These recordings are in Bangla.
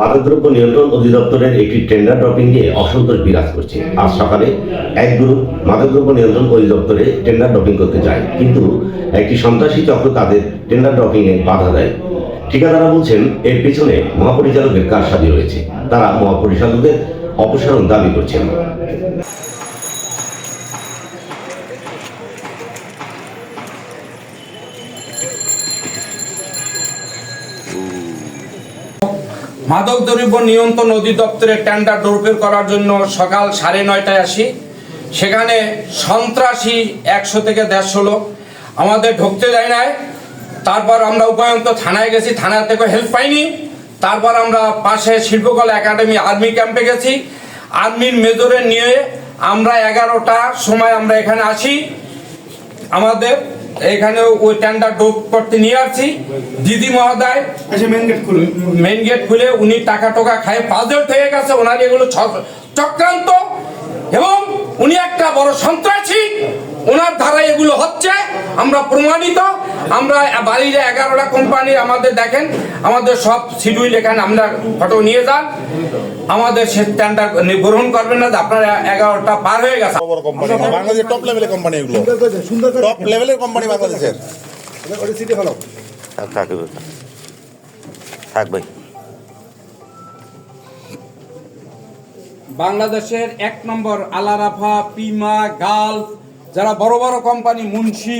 মাদকদ্রব্য নিয়ন্ত্রণ অধিদপ্তরের একটি টেন্ডার ড্রপিং নিয়ে অসন্তোষ বিরাজ করছে। আজ সকালে এক গ্রুপ মাদকদ্রব্য নিয়ন্ত্রণ অধিদপ্তরে টেন্ডার ড্রপিং করতে যায়। কিন্তু একটি সন্ত্রাসী চক্র তাদের টেন্ডার ড্রপিং এ বাধা দেয়। ঠিকাদারা বলছেন, এর পেছনে মহাপরিচালকের কারসাজি রয়েছে। তারা মহাপরিচালকদের অপসারণ দাবি করছেন। মাদক দ্রব্য নিয়ন্ত্রণ অধিদপ্তরের টেন্ডার ডোরপের করার জন্য সকাল সাড়ে নয়টায় আসি। সেখানে সন্ত্রাসী একশো থেকে দেড়শো লোক। আমাদের ঢুকতে দেয় নাই। তারপর আমরা উপায়ন্ত থানায় গেছি। থানা থেকে হেল্প পাইনি। তারপর আমরা পাশে শিল্পকলা একাডেমি আর্মি ক্যাম্পে গেছি। আর্মির মেজরে নিয়ে আমরা এগারোটার সময় আমরা এখানে আসি। আমাদের এখানে ওই টেন্ডার করতে নিয়ে আসছি। দিদি মহোদয় আচ্ছা মেন গেট মেইন গেট খুলে উনি টাকা টোকা খায় পাজল হয়ে গেছে ওনার এগুলো চক্রান্ত। এবং উনি একটা বড় সন্ত্রাসী ওনার ধারা এগুলো হচ্ছে আমরা প্রমাণিত। আমরা বাড়ির এগারোটা কোম্পানি আমাদের দেখেন আমাদের সব শিডিউল এখানে আমরা ফটো নিয়ে যান। আমাদের সে টেন্ডার গ্রহণ করবেন না যে আপনারা এগারোটা পার হয়ে গেছে। বাংলাদেশের টপ লেভেলের কোম্পানি এগুলো। সুন্দর সুন্দর টপ লেভেলের কোম্পানি বাংলাদেশের। বাংলাদেশের এক নম্বর আলারাফা পিমা গাল যারা বড় বড় কোম্পানি মুন্সি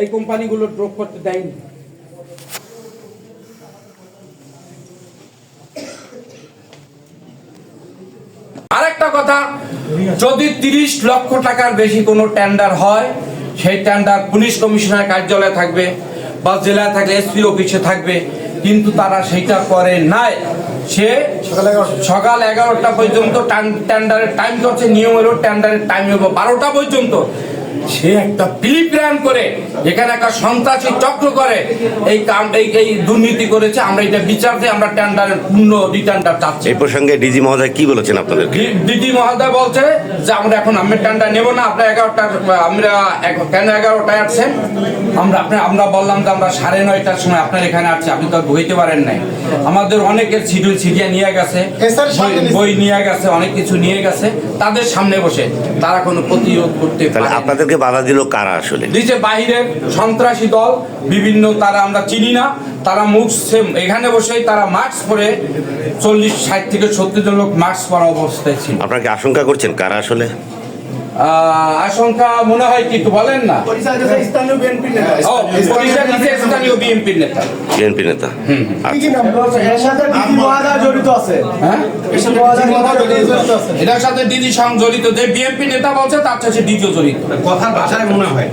এই কোম্পানিগুলো ড্রপ করতে দেয়নি। আরেকটা কথা যদি তিরিশ লক্ষ টাকার বেশি কোনো টেন্ডার হয় সেই টেন্ডার পুলিশ কমিশনার কার্যালয়ে থাকবে বা জেলায় থাকলে এসপি অফিসে থাকবে কিন্তু তারা সেটা করে নাই। সে সকাল এগারোটা। সকাল এগারোটা পর্যন্ত টেন্ডারের টাইম করছে নিয়ম হলো টেন্ডারের টাইম হবে বারোটা পর্যন্ত। সে একটা প্রিপ্ল্যান করে এখানে একটা সন্ত্রাসী চক্র করে। এই কাম এই এই দুর্নীতি করেছে আমরা এটা বিচার দিয়ে আমরা টেন্ডারের পূর্ণ রিটার্নটা চাচ্ছি। এই প্রসঙ্গে ডিজি মহোদয় কি বলেছেন আপনাদেরকে? দি- দিদি মহোদয় বলছে যে আমরা এখন আমের টেন্ডার নেব না আপনার এগারোটার আমরা কেন এগারোটায় আসছেন? আমরা আপনার আমরা বললাম যে আমরা সাড়ে নয়টার সময় আপনার এখানে আসছি আপনি তো আর বইতে পারেন নাই। আমাদের অনেকের শিডিউল ছিটিয়ে নিয়ে গেছে বই- নিয়ে গেছে অনেক কিছু নিয়ে গেছে তাদের সামনে বসে তারা কোনো প্রতিরোধ করতে পারে না। আপনাদেরকে বাধা দিল কারা আসলে? দিচ্ছে বাহিরের সন্ত্রাসী দল বিভিন্ন তারা আমরা চিনি না তারা মুখ সেম এখানে বসেই তারা মাস্ক পরে চল্লিশ ষাট থেকে সত্তর জন লোক মাস্ক পরা অবস্থায় ছিল। আপনারা কি আশঙ্কা করছেন কারা আসলে? আশঙ্কা মনে হয় কি একটু বলেন না? স্থানীয় বিএনপি নেতা। বিএনপির বিএনপি এটার সাথে দিদি সং জড়িত। যে বিএনপি নেতা বলছে তার সাথে দ্বিতীয় জড়িত। কথার ভাষায় মনে হয়।